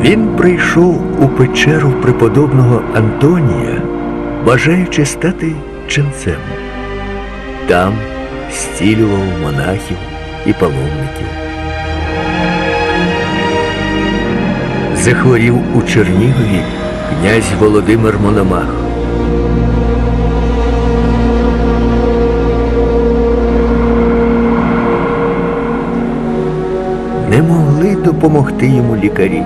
Він прийшов у печеру преподобного Антонія, бажаючи стати ченцем. Там зцілював монахів і паломників. Захворів у Чернігові князь Володимир Мономах. Не могли допомогти йому лікарі.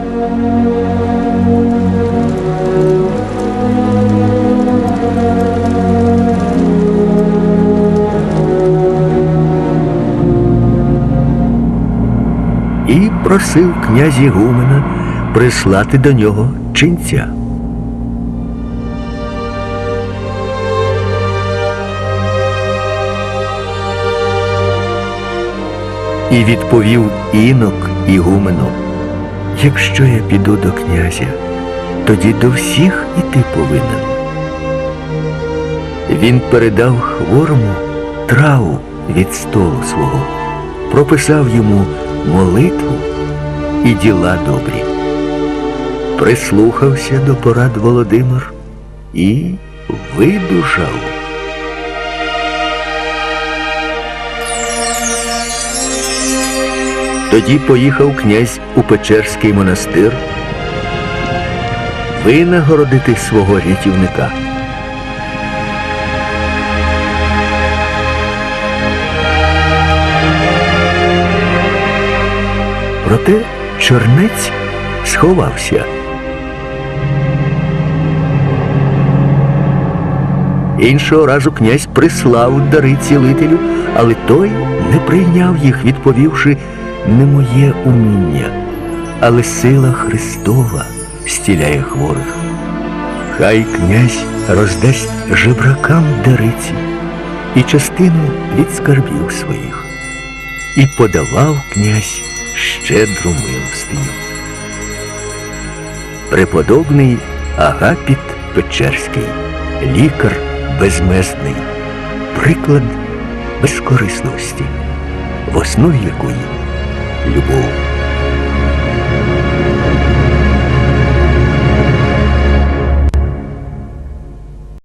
І просив князі Гумена прислати до нього ченця. І відповів інок Ігумену, якщо я піду до князя, тоді до всіх і ти повинен. Він передав хворому траву від столу свого, прописав йому молитву і діла добрі. Прислухався до порад Володимир і видужав. Тоді поїхав князь у Печерський монастир винагородити свого рятівника. Проте чорнець сховався. Іншого разу князь прислав дари цілителю, але той не прийняв їх, відповівши не моє уміння, але сила Христова стіляє хворих. Хай князь роздасть жебракам дариці і частину від скарбів своїх. І подавав князь щедру милостиню. Преподобний Агапіт Печерський, лікар безмезний, приклад безкорисності, в основі якої любов.